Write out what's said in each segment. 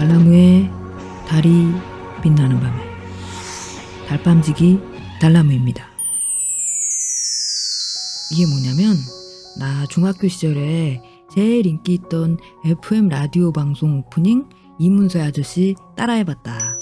달나무에 달이 빛나는 밤에 달밤지기 달나무입니다. 이게 뭐냐면 나 중학교 시절에 제일 인기 있던 FM 라디오 방송 오프닝 이문세 아저씨 따라해봤다.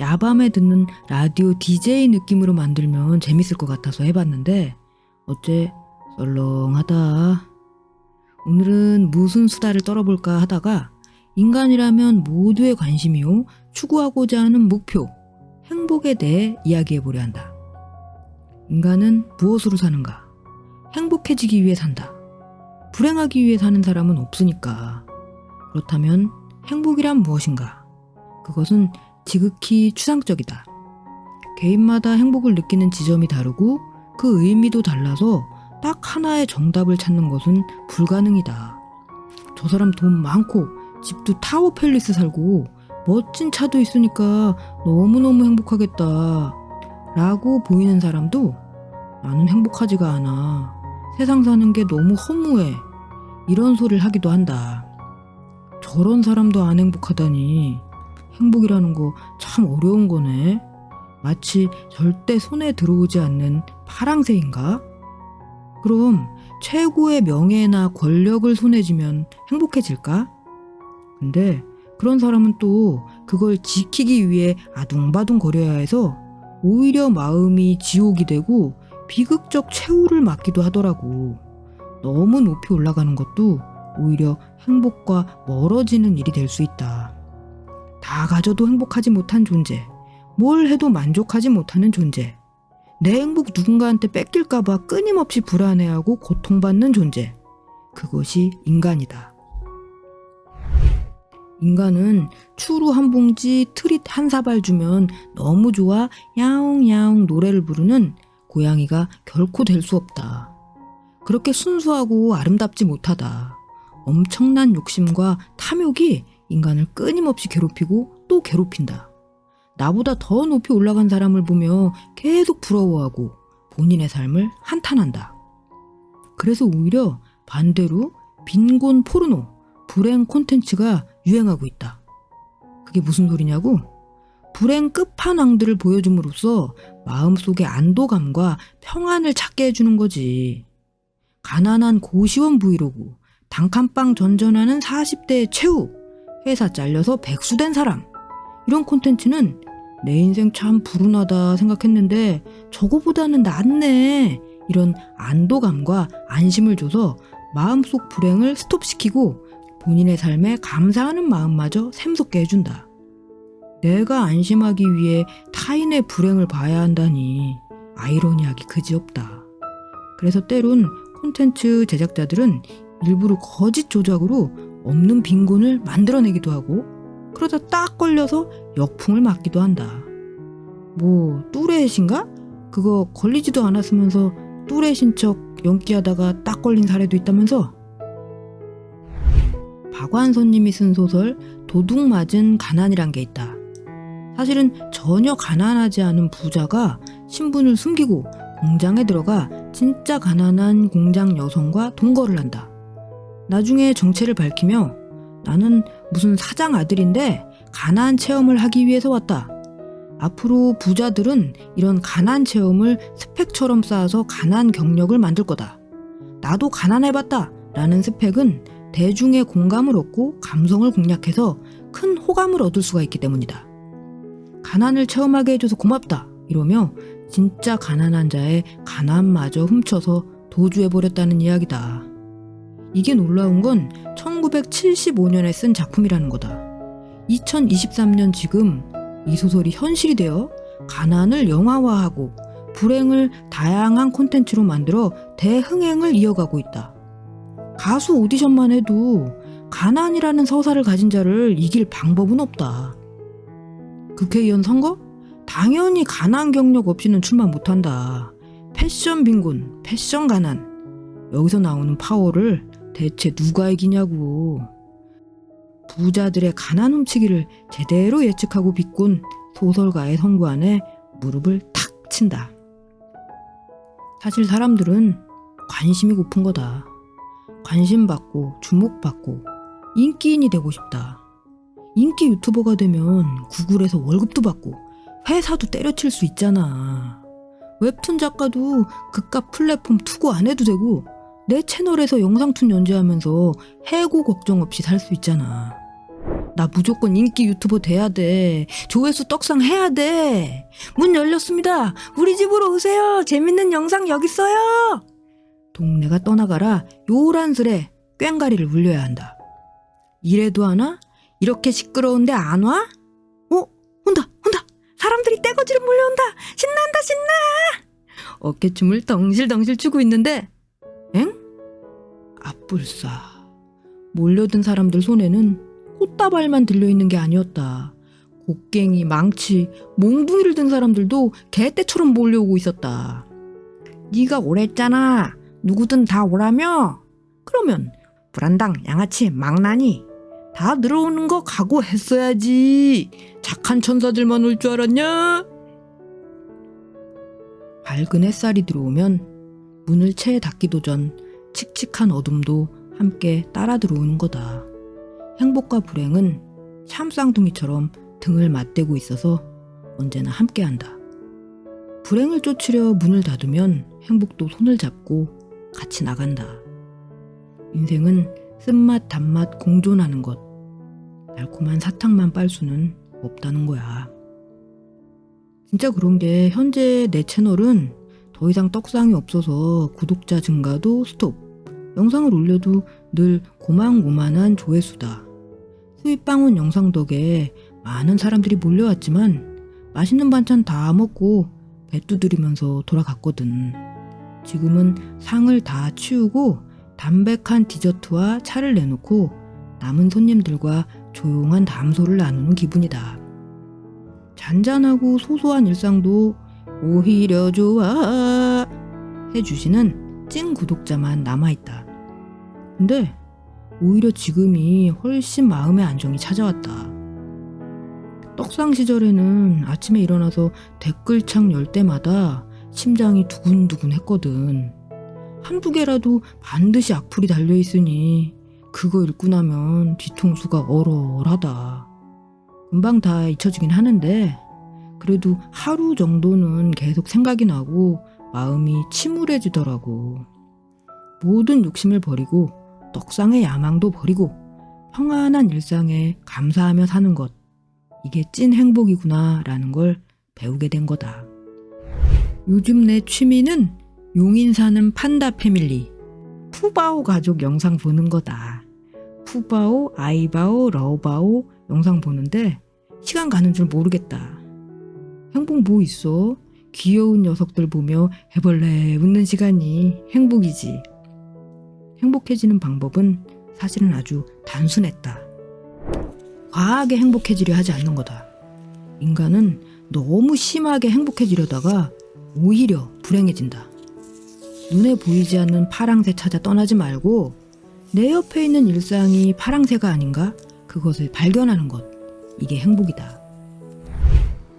야밤에 듣는 라디오 DJ 느낌으로 만들면 재밌을 것 같아서 해봤는데 어째 썰렁하다. 오늘은 무슨 수다를 떨어볼까 하다가 인간이라면 모두의 관심이요 추구하고자 하는 목표 행복에 대해 이야기해 보려 한다. 인간은 무엇으로 사는가? 행복해지기 위해 산다. 불행하기 위해 사는 사람은 없으니까. 그렇다면 행복이란 무엇인가? 그것은 지극히 추상적이다. 개인마다 행복을 느끼는 지점이 다르고 그 의미도 달라서 딱 하나의 정답을 찾는 것은 불가능이다. 저 사람 돈 많고 집도 타워 팰리스 살고 멋진 차도 있으니까 너무너무 행복하겠다. 라고 보이는 사람도 나는 행복하지가 않아. 세상 사는 게 너무 허무해. 이런 소리를 하기도 한다. 저런 사람도 안 행복하다니. 행복이라는 거 참 어려운 거네. 마치 절대 손에 들어오지 않는 파랑새인가? 그럼 최고의 명예나 권력을 손에 쥐면 행복해질까? 근데 그런 사람은 또 그걸 지키기 위해 아둥바둥 거려야 해서 오히려 마음이 지옥이 되고 비극적 최후를 맞기도 하더라고. 너무 높이 올라가는 것도 오히려 행복과 멀어지는 일이 될 수 있다. 다 가져도 행복하지 못한 존재. 뭘 해도 만족하지 못하는 존재. 내 행복 누군가한테 뺏길까봐 끊임없이 불안해하고 고통받는 존재. 그것이 인간이다. 인간은 추루 한 봉지 트릿 한 사발 주면 너무 좋아 야옹야옹 노래를 부르는 고양이가 결코 될 수 없다. 그렇게 순수하고 아름답지 못하다. 엄청난 욕심과 탐욕이 인간을 끊임없이 괴롭히고 또 괴롭힌다. 나보다 더 높이 올라간 사람을 보며 계속 부러워하고 본인의 삶을 한탄한다. 그래서 오히려 반대로 빈곤 포르노, 불행 콘텐츠가 유행하고 있다. 그게 무슨 소리냐고? 불행 끝판왕들을 보여줌으로써 마음속의 안도감과 평안을 찾게 해주는 거지. 가난한 고시원 브이로그, 단칸방 전전하는 40대의 최후, 회사 잘려서 백수된 사람. 이런 콘텐츠는 내 인생 참 불운하다 생각했는데 저거보다는 낫네. 이런 안도감과 안심을 줘서 마음속 불행을 스톱시키고 본인의 삶에 감사하는 마음마저 샘솟게 해준다. 내가 안심하기 위해 타인의 불행을 봐야 한다니 아이러니하기 그지없다. 그래서 때론 콘텐츠 제작자들은 일부러 거짓 조작으로 없는 빈곤을 만들어내기도 하고 그러다 딱 걸려서 역풍을 맞기도 한다. 뭐 뚜레신가? 그거 걸리지도 않았으면서 뚜레신 척 연기하다가 딱 걸린 사례도 있다면서? 박완선님이 쓴 소설 도둑 맞은 가난이란 게 있다. 사실은 전혀 가난하지 않은 부자가 신분을 숨기고 공장에 들어가 진짜 가난한 공장 여성과 동거를 한다. 나중에 정체를 밝히며 나는 무슨 사장 아들인데 가난 체험을 하기 위해서 왔다. 앞으로 부자들은 이런 가난 체험을 스펙처럼 쌓아서 가난 경력을 만들 거다. 나도 가난해봤다. 라는 스펙은 대중의 공감을 얻고 감성을 공략해서 큰 호감을 얻을 수가 있기 때문이다. 가난을 체험하게 해줘서 고맙다. 이러며 진짜 가난한 자의 가난마저 훔쳐서 도주해버렸다는 이야기다. 이게 놀라운 건 1975년에 쓴 작품이라는 거다. 2023년 지금 이 소설이 현실이 되어 가난을 영화화하고 불행을 다양한 콘텐츠로 만들어 대흥행을 이어가고 있다. 가수 오디션만 해도 가난이라는 서사를 가진 자를 이길 방법은 없다. 국회의원 선거? 당연히 가난 경력 없이는 출마 못한다. 패션 빈곤, 패션 가난. 여기서 나오는 파워를 대체 누가 이기냐고. 부자들의 가난 훔치기를 제대로 예측하고 비꼰 소설가의 성구 안에 무릎을 탁 친다. 사실 사람들은 관심이 고픈 거다. 관심 받고 주목받고 인기인이 되고 싶다. 인기 유튜버가 되면 구글에서 월급도 받고 회사도 때려칠 수 있잖아. 웹툰 작가도 그깟 플랫폼 투고 안 해도 되고 내 채널에서 영상툰 연재하면서 해고 걱정 없이 살 수 있잖아. 나 무조건 인기 유튜버 돼야 돼. 조회수 떡상 해야 돼. 문 열렸습니다. 우리 집으로 오세요. 재밌는 영상 여기 있어요. 동네가 떠나가라 요란스레 꽹가리를 울려야 한다. 이래도 하나? 이렇게 시끄러운데 안 와? 어? 온다, 온다. 사람들이 떼거지로 몰려온다. 신난다, 신나. 어깨춤을 덩실덩실 추고 있는데, 엥? 앞불싸. 몰려든 사람들 손에는 꽃다발만 들려있는 게 아니었다. 곡괭이, 망치, 몽둥이를 든 사람들도 개떼처럼 몰려오고 있었다. 네가 오랬잖아. 누구든 다 오라며? 그러면 불안당, 양아치, 망나니 다 늘어오는 거 각오했어야지. 착한 천사들만 올 줄 알았냐? 밝은 햇살이 들어오면 문을 채 닫기도 전 칙칙한 어둠도 함께 따라 들어오는 거다. 행복과 불행은 참 쌍둥이처럼 등을 맞대고 있어서 언제나 함께한다. 불행을 쫓으려 문을 닫으면 행복도 손을 잡고 같이 나간다. 인생은 쓴맛 단맛 공존하는 것. 달콤한 사탕만 빨 수는 없다는 거야. 진짜 그런 게 현재 내 채널은 더 이상 떡상이 없어서 구독자 증가도 스톱. 영상을 올려도 늘 고만고만한 조회수다. 수입방운 영상 덕에 많은 사람들이 몰려왔지만 맛있는 반찬 다 먹고 배 두드리면서 돌아갔거든. 지금은 상을 다 치우고 담백한 디저트와 차를 내놓고 남은 손님들과 조용한 담소를 나누는 기분이다. 잔잔하고 소소한 일상도 오히려 좋아 해주시는 찐 구독자만 남아있다. 근데 오히려 지금이 훨씬 마음의 안정이 찾아왔다. 떡상 시절에는 아침에 일어나서 댓글창 열 때마다 심장이 두근두근 했거든. 한두 개라도 반드시 악플이 달려있으니 그거 읽고 나면 뒤통수가 얼얼하다. 금방 다 잊혀지긴 하는데 그래도 하루 정도는 계속 생각이 나고 마음이 침울해지더라고. 모든 욕심을 버리고 떡상의 야망도 버리고 평안한 일상에 감사하며 사는 것. 이게 찐 행복이구나 라는 걸 배우게 된 거다. 요즘 내 취미는 용인 사는 판다 패밀리 푸바오 가족 영상 보는 거다. 푸바오, 아이바오, 러바오 영상 보는데 시간 가는 줄 모르겠다. 행복 뭐 있어? 귀여운 녀석들 보며 해벌레 웃는 시간이 행복이지. 행복해지는 방법은 사실은 아주 단순했다. 과하게 행복해지려 하지 않는 거다. 인간은 너무 심하게 행복해지려다가 오히려 불행해진다. 눈에 보이지 않는 파랑새 찾아 떠나지 말고 내 옆에 있는 일상이 파랑새가 아닌가? 그것을 발견하는 것. 이게 행복이다.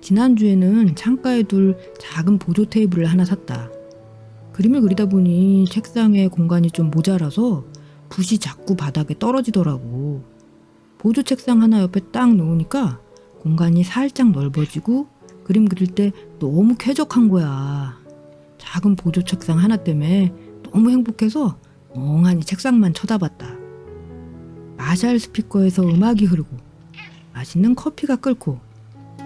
지난주에는 창가에 둘 작은 보조 테이블을 하나 샀다. 그림을 그리다 보니 책상에 공간이 좀 모자라서 붓이 자꾸 바닥에 떨어지더라고. 보조 책상 하나 옆에 딱 놓으니까 공간이 살짝 넓어지고 그림 그릴 때 너무 쾌적한 거야. 작은 보조 책상 하나 때문에 너무 행복해서 멍하니 책상만 쳐다봤다. 마샬 스피커에서 음악이 흐르고 맛있는 커피가 끓고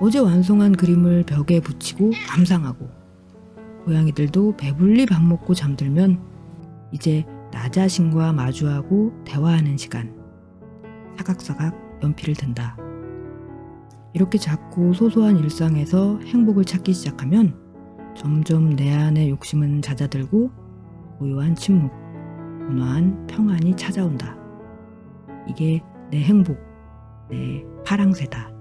어제 완성한 그림을 벽에 붙이고 감상하고 고양이들도 배불리 밥 먹고 잠들면 이제 나 자신과 마주하고 대화하는 시간. 사각사각 연필을 든다. 이렇게 작고 소소한 일상에서 행복을 찾기 시작하면 점점 내 안의 욕심은 잦아들고 고요한 침묵, 온화한 평안이 찾아온다. 이게 내 행복, 내 파랑새다.